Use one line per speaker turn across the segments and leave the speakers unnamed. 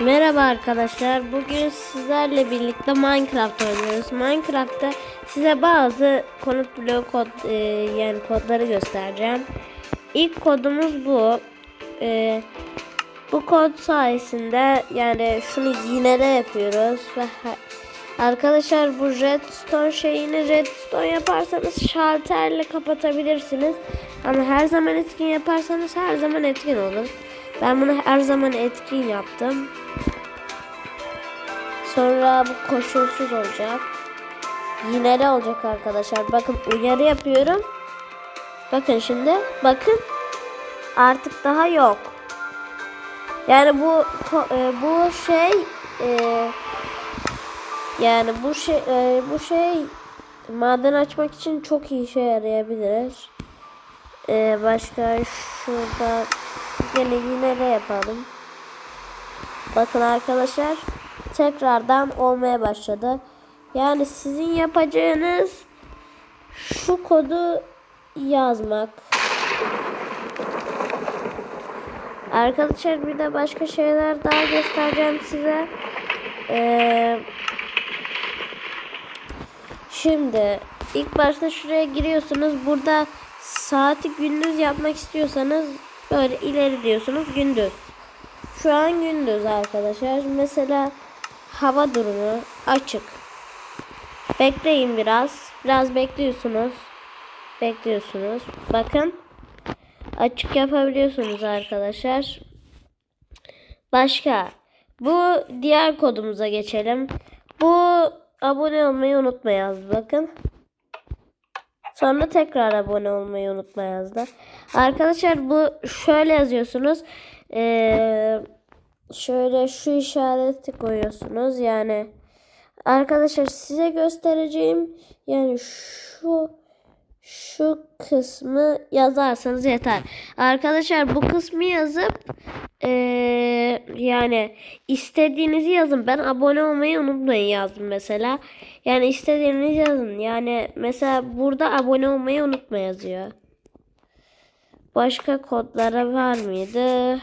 Merhaba arkadaşlar. Bugün sizlerle birlikte Minecraft oynuyoruz. Minecraft'ta size bazı konut bloğu kod e, yani kodları göstereceğim. İlk kodumuz bu. E, bu kod sayesinde yani şunu yinele yapıyoruz ve arkadaşlar bu redstone şeyini redstone yaparsanız şalterle kapatabilirsiniz. Ama her zaman etkin yaparsanız her zaman etkin olur. Ben bunu her zaman etkin yaptım. Sonra bu koşulsuz olacak. Yineli olacak arkadaşlar. Bakın uyarı yapıyorum. Bakın şimdi. Bakın. Artık daha yok. Yani bu e, bu şey e, yani bu şey e, bu şey maden açmak için çok iyi işe yarayabilir. Başka şurada yine yine yapalım. Bakın arkadaşlar tekrardan olmaya başladı. Yani sizin yapacağınız şu kodu yazmak. Arkadaşlar bir de başka şeyler daha göstereceğim size. Ee, şimdi ilk başta şuraya giriyorsunuz. Burada saati gündüz yapmak istiyorsanız böyle ileri diyorsunuz gündüz. Şu an gündüz arkadaşlar. Mesela hava durumu açık. Bekleyin biraz. Biraz bekliyorsunuz. Bekliyorsunuz. Bakın. Açık yapabiliyorsunuz arkadaşlar. Başka. Bu diğer kodumuza geçelim. Bu abone olmayı unutma yazdı. Bakın. Sonra tekrar abone olmayı unutma yazdı. Arkadaşlar bu şöyle yazıyorsunuz. Ee, şöyle şu işareti koyuyorsunuz. Yani arkadaşlar size göstereceğim yani şu şu kısmı yazarsanız yeter. Arkadaşlar bu kısmı yazıp ee, yani istediğinizi yazın. Ben abone olmayı unutmayın yazdım mesela. Yani istediğinizi yazın. Yani mesela burada abone olmayı unutma yazıyor. Başka kodlara var mıydı?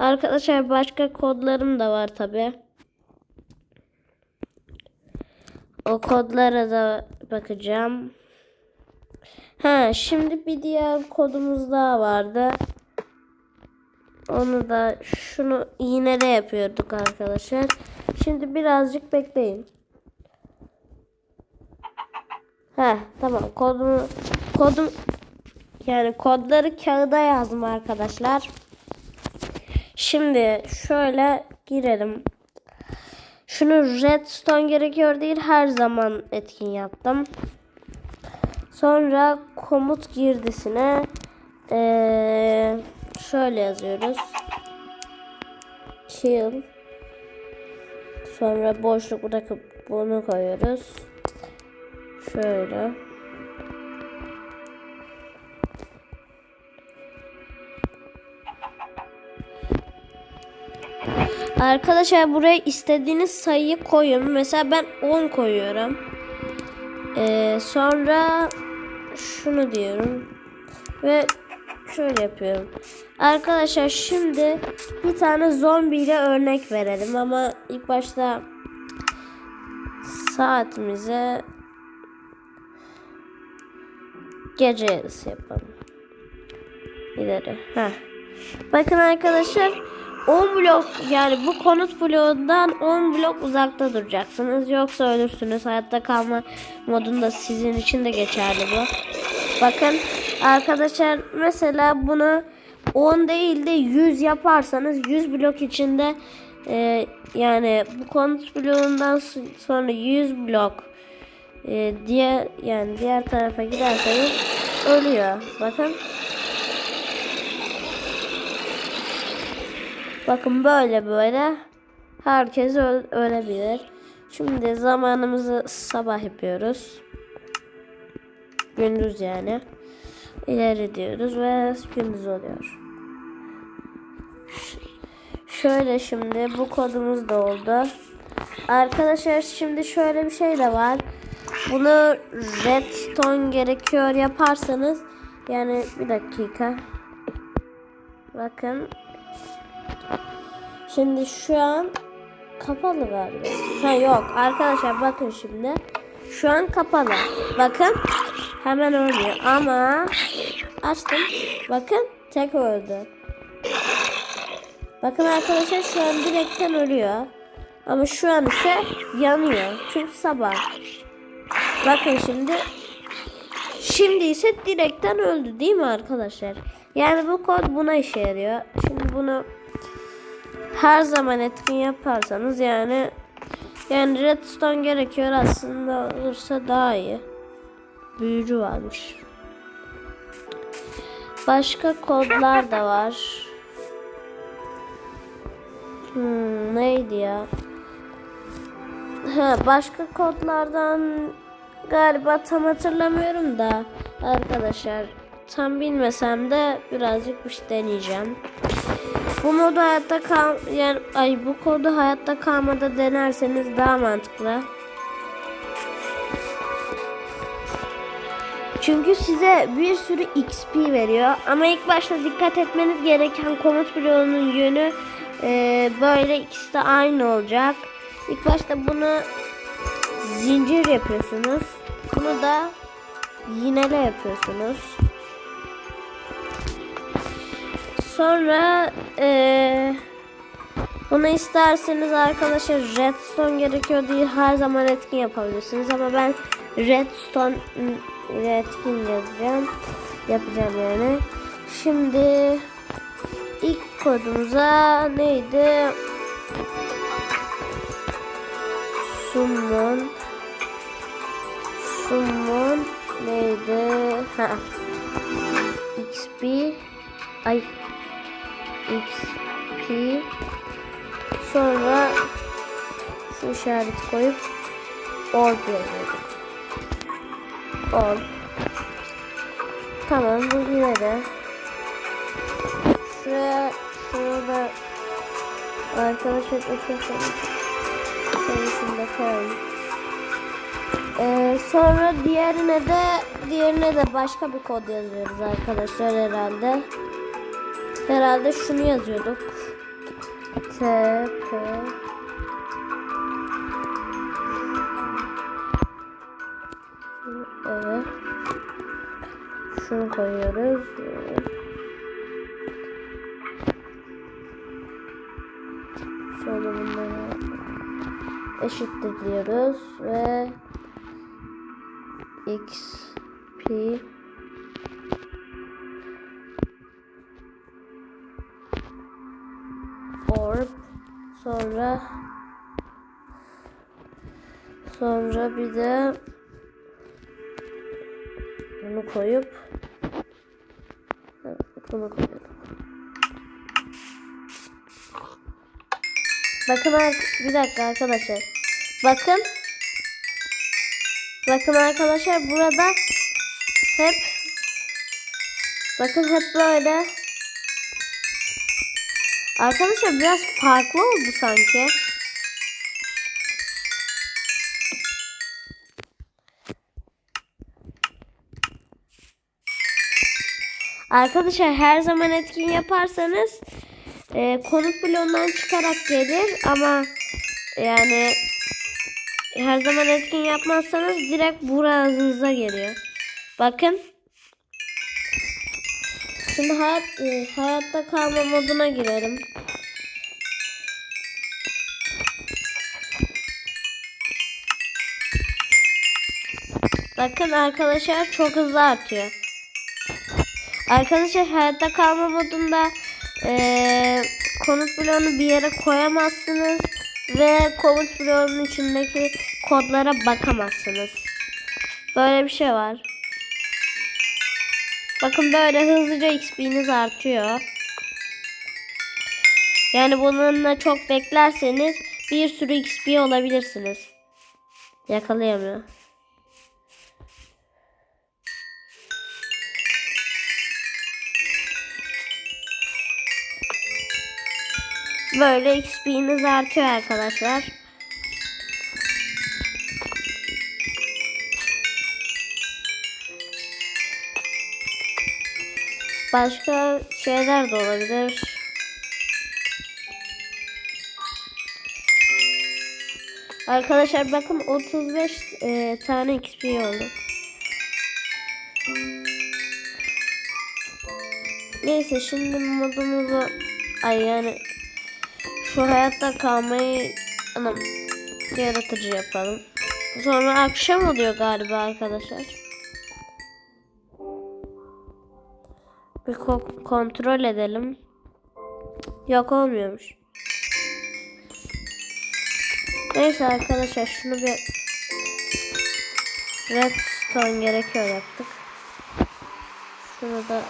Arkadaşlar başka kodlarım da var tabi. O kodlara da bakacağım. Ha şimdi bir diğer kodumuz daha vardı. Onu da şunu iğnede yapıyorduk arkadaşlar. Şimdi birazcık bekleyin. Ha tamam kodumu kodum yani kodları kağıda yazdım arkadaşlar. Şimdi şöyle girelim. Şunu redstone gerekiyor değil her zaman etkin yaptım. Sonra komut girdisine eee, şöyle yazıyoruz. Kill. Sonra boşluk bırakıp bunu koyuyoruz. Şöyle. Arkadaşlar buraya istediğiniz sayıyı koyun. Mesela ben 10 koyuyorum. Ee, sonra şunu diyorum. Ve şöyle yapıyorum. Arkadaşlar şimdi bir tane zombiyle örnek verelim ama ilk başta saatimize gece yarısı yapalım. İleri. Heh. Bakın arkadaşlar 10 blok yani bu konut bloğundan 10 blok uzakta duracaksınız. Yoksa ölürsünüz. Hayatta kalma modunda sizin için de geçerli bu. Bakın arkadaşlar mesela bunu 10 değil de 100 yaparsanız 100 blok içinde e, yani bu konut bloğundan sonra 100 blok e, diğer yani diğer tarafa giderseniz ölüyor. Bakın. Bakın böyle böyle herkes öl ölebilir. Şimdi zamanımızı sabah yapıyoruz. Gündüz yani. İleri diyoruz ve gündüz oluyor. Ş- Şöyle şimdi bu kodumuz da oldu. Arkadaşlar şimdi şöyle bir şey de var. Bunu redstone gerekiyor yaparsanız yani bir dakika. Bakın Şimdi şu an kapalı galiba. Ha yok arkadaşlar bakın şimdi. Şu an kapalı. Bakın hemen ölüyor ama açtım. Bakın tek öldü. Bakın arkadaşlar şu an direkten ölüyor. Ama şu an ise yanıyor. Çünkü sabah. Bakın şimdi. Şimdi ise direkten öldü değil mi arkadaşlar? Yani bu kod buna işe yarıyor. Şimdi bunu her zaman etkin yaparsanız yani yani redstone gerekiyor aslında olursa daha iyi. Büyücü varmış. Başka kodlar da var. Hmm, neydi ya? Ha, başka kodlardan galiba tam hatırlamıyorum da arkadaşlar tam bilmesem de birazcık bir şey deneyeceğim. Bu modu hayatta kal yani ay bu kodu hayatta kalmada denerseniz daha mantıklı. Çünkü size bir sürü XP veriyor. Ama ilk başta dikkat etmeniz gereken komut bloğunun yönü e, böyle ikisi de aynı olacak. İlk başta bunu zincir yapıyorsunuz. Bunu da yinele yapıyorsunuz. Sonra e, bunu isterseniz arkadaşlar redstone gerekiyor değil her zaman etkin yapabilirsiniz ama ben redstone ile etkin yazacağım yapacağım yani. Şimdi ilk kodumuza neydi? Summon. Summon neydi? Ha. Xp ay xp sonra şu işareti koyup orb yazıyorduk orb tamam bu yine de. Şuraya şurada arkadaşlar otursanız şunu da koyalım. Ee, sonra diğerine de diğerine de başka bir kod yazıyoruz arkadaşlar herhalde. Herhalde şunu yazıyorduk. T P Evet. Şunu koyuyoruz. Şöyle bunları eşittir diyoruz ve x p sonra sonra bir de bunu koyup bunu koyalım. Bakın bir dakika arkadaşlar. Bakın. Bakın arkadaşlar burada hep bakın hep böyle Arkadaşlar biraz farklı oldu sanki. Arkadaşlar her zaman etkin yaparsanız e, konut bloğundan çıkarak gelir ama yani her zaman etkin yapmazsanız direkt buranıza geliyor. Bakın. Şimdi hayat, e, hayatta kalma moduna girelim. Bakın arkadaşlar çok hızlı artıyor. Arkadaşlar hayatta kalma modunda e, konut bloğunu bir yere koyamazsınız ve komut bloğunun içindeki kodlara bakamazsınız. Böyle bir şey var. Bakın böyle hızlıca XP'niz artıyor. Yani bununla çok beklerseniz bir sürü XP olabilirsiniz. Yakalayamıyor. Böyle XP'niz artıyor arkadaşlar. Başka şeyler de olabilir. Arkadaşlar bakın 35 e, tane XP oldu. Neyse şimdi modumuzu ay yani şu hayatta kalmayı anam yaratıcı yapalım. Sonra akşam oluyor galiba arkadaşlar. Bir ko- kontrol edelim. Yok olmuyormuş. Neyse arkadaşlar şunu bir redstone gerekiyor yaptık. Şunu da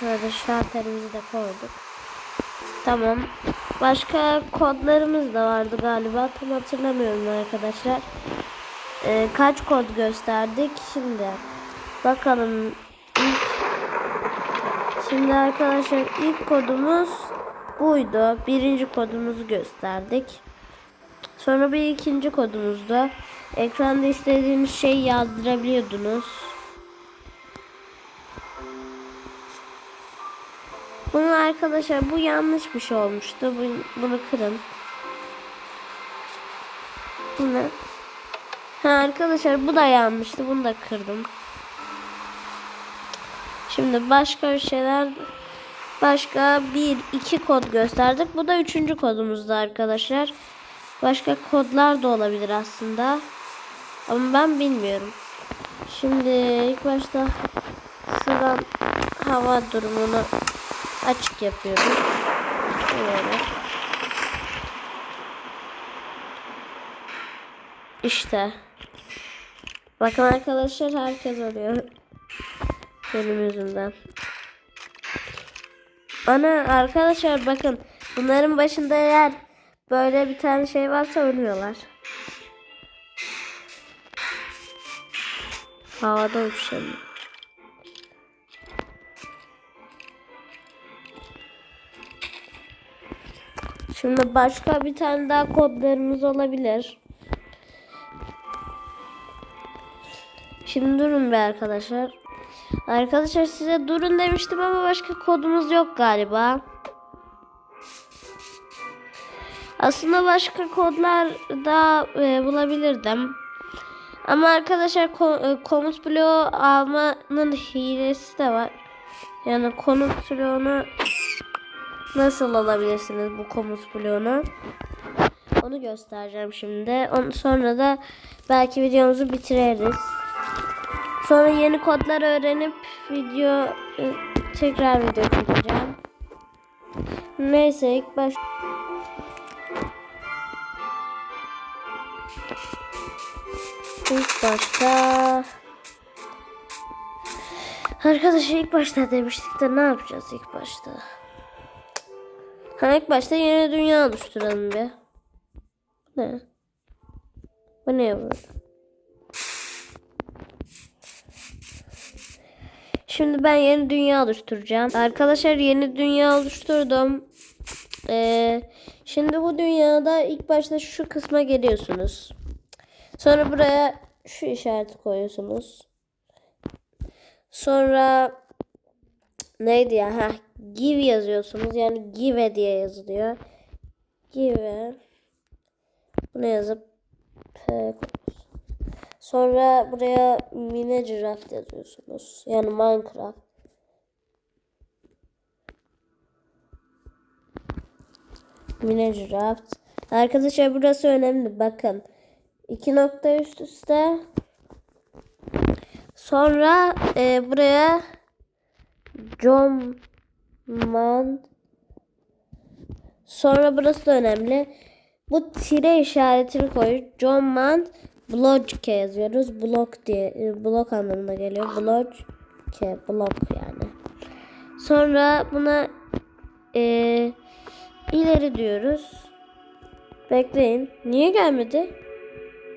şöyle şalterimizi de koyduk. Tamam. Başka kodlarımız da vardı galiba. Tam hatırlamıyorum arkadaşlar. Ee, kaç kod gösterdik şimdi? Bakalım. İlk- Şimdi arkadaşlar ilk kodumuz buydu. Birinci kodumuzu gösterdik. Sonra bir ikinci kodumuzda ekranda istediğiniz şeyi yazdırabiliyordunuz. Bunu arkadaşlar bu yanlış bir şey olmuştu. Bu- Bunu kırın. Bu ne? Ha arkadaşlar bu da yanlıştı. Bunu da kırdım. Şimdi başka şeyler başka bir iki kod gösterdik. Bu da üçüncü kodumuzdu arkadaşlar. Başka kodlar da olabilir aslında. Ama ben bilmiyorum. Şimdi ilk başta şuradan hava durumunu açık yapıyoruz. Böyle. İşte. Bakın arkadaşlar herkes oluyor. Benim yüzümden. Ana arkadaşlar bakın bunların başında eğer böyle bir tane şey varsa ölmüyorlar. Havada uçuşalım. Şimdi başka bir tane daha kodlarımız olabilir. Şimdi durun be arkadaşlar. Arkadaşlar size durun demiştim ama başka kodumuz yok galiba. Aslında başka kodlar da e, bulabilirdim. Ama arkadaşlar ko- e, komut bloğu almanın hilesi de var. Yani komut bloğunu nasıl alabilirsiniz bu komut bloğunu? Onu göstereceğim şimdi. Onu sonra da belki videomuzu bitiririz. Sonra yeni kodlar öğrenip video e, tekrar video çekeceğim. Neyse ilk baş İlk başta Arkadaşlar ilk başta demiştik de ne yapacağız ilk başta? Ha ilk başta yeni dünya oluşturalım bir. Ne? Bu ne böyle? Şimdi ben yeni dünya oluşturacağım. Arkadaşlar yeni dünya oluşturdum. Ee, şimdi bu dünyada ilk başta şu kısma geliyorsunuz. Sonra buraya şu işareti koyuyorsunuz. Sonra neydi ya? Ha, give yazıyorsunuz. Yani give diye yazılıyor. Give. Bunu yazıp koyuyorsunuz. Sonra buraya Minecraft yazıyorsunuz. Yani Minecraft. Minecraft. Arkadaşlar burası önemli. Bakın. İki nokta üst üste. Sonra e, buraya John Man. Sonra burası da önemli. Bu tire işaretini koyuyoruz. John Man Blocke yazıyoruz. Blok diye e, blok anlamına geliyor. Blocke blok yani. Sonra buna e, ileri diyoruz. Bekleyin. Niye gelmedi?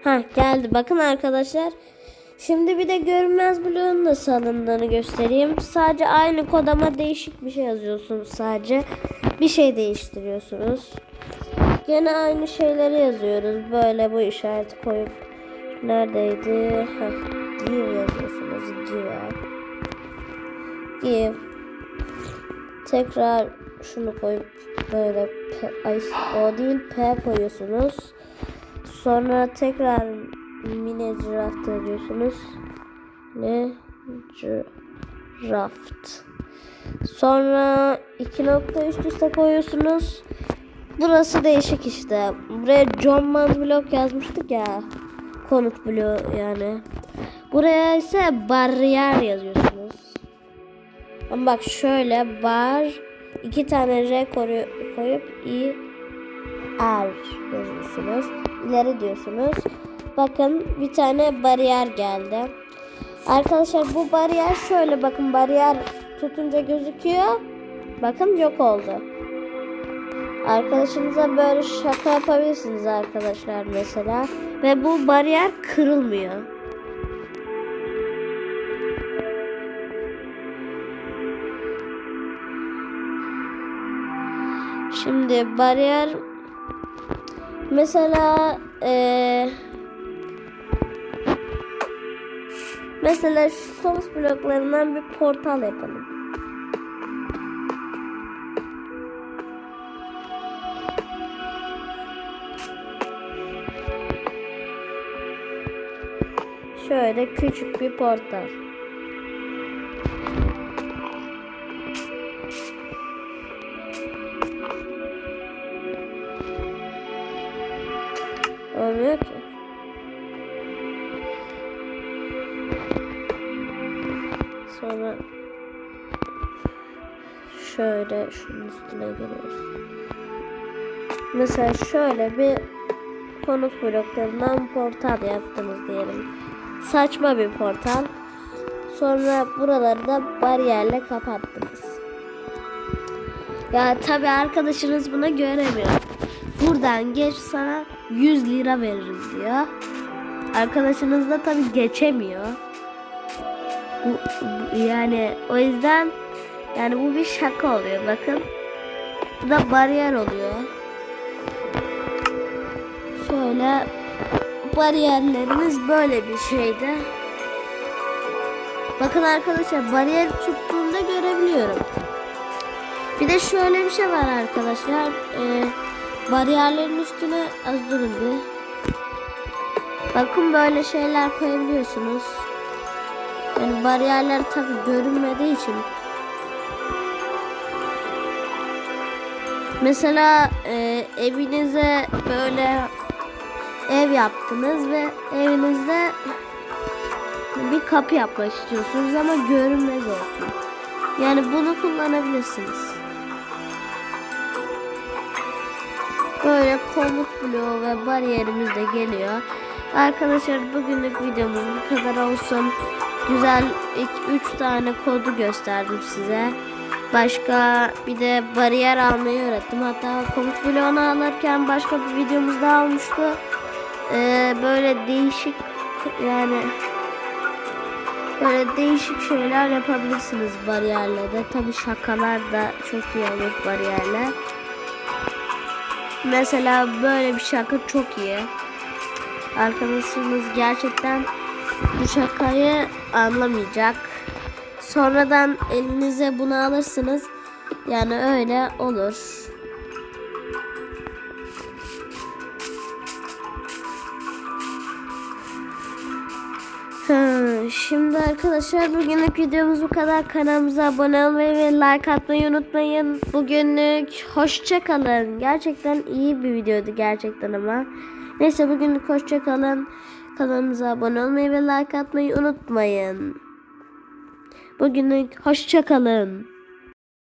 Ha geldi. Bakın arkadaşlar. Şimdi bir de görünmez bloğun nasıl alındığını göstereyim. Sadece aynı kodama değişik bir şey yazıyorsunuz sadece. Bir şey değiştiriyorsunuz. Gene aynı şeyleri yazıyoruz. Böyle bu işareti koyup neredeydi? Ha, give yazıyorsunuz. Give. Give. Tekrar şunu koyup böyle P, ay o değil P koyuyorsunuz. Sonra tekrar mini draft diyorsunuz. Ne? Draft. Sonra iki nokta üst üste koyuyorsunuz. Burası değişik işte. Buraya John Mann blok yazmıştık ya. Konut bloğu yani. Buraya ise bariyer yazıyorsunuz. Ama bak şöyle bar iki tane R koyu- koyup i R yazıyorsunuz. İleri diyorsunuz. Bakın bir tane bariyer geldi. Arkadaşlar bu bariyer şöyle bakın bariyer tutunca gözüküyor. Bakın yok oldu. Arkadaşınıza böyle şaka yapabilirsiniz arkadaşlar mesela. Ve bu bariyer kırılmıyor. Şimdi bariyer mesela eee mesela şu komut bloklarından bir portal yapalım. Şöyle küçük bir portal. Olmuyor ki. Sonra şöyle şunun üstüne giriyoruz. Mesela şöyle bir konut bloklarından portal yaptınız diyelim. Saçma bir portal. Sonra buraları da bariyerle kapattınız. Ya tabi arkadaşınız buna göremiyor. Buradan geç sana 100 lira veririm diyor. Arkadaşınız da tabi geçemiyor. Bu, bu- yani o yüzden yani bu bir şaka oluyor bakın. Bu da bariyer oluyor. Şöyle bariyerlerimiz böyle bir şeydi. Bakın arkadaşlar bariyer tuttuğumda görebiliyorum. Bir de şöyle bir şey var arkadaşlar. Ee, bariyerlerin üstüne az durun bir. Bakın böyle şeyler koyabiliyorsunuz. Yani bariyerler tabi görünmediği için. Mesela e, evinize böyle ev yaptınız ve evinizde bir kapı yapmak istiyorsunuz ama görünmez olsun. Yani bunu kullanabilirsiniz. Böyle komut bloğu ve bariyerimiz de geliyor. Arkadaşlar bugünlük videomuz bu kadar olsun. Güzel 3 tane kodu gösterdim size. Başka bir de bariyer almayı öğrettim. Hatta komut bloğunu alırken başka bir videomuz daha olmuştu. Ee, böyle değişik yani böyle değişik şeyler yapabilirsiniz bariyerle de. Tabi şakalar da çok iyi olur bariyerle. Mesela böyle bir şaka çok iyi. Arkadaşımız gerçekten bu şakayı anlamayacak. Sonradan elinize bunu alırsınız. Yani öyle olur. Şimdi arkadaşlar bugünlük videomuz bu kadar. Kanalımıza abone olmayı ve like atmayı unutmayın. Bugünlük hoşça kalın. Gerçekten iyi bir videoydu gerçekten ama. Neyse bugünlük hoşça kalın. Kanalımıza abone olmayı ve like atmayı unutmayın. Bugünlük hoşça kalın.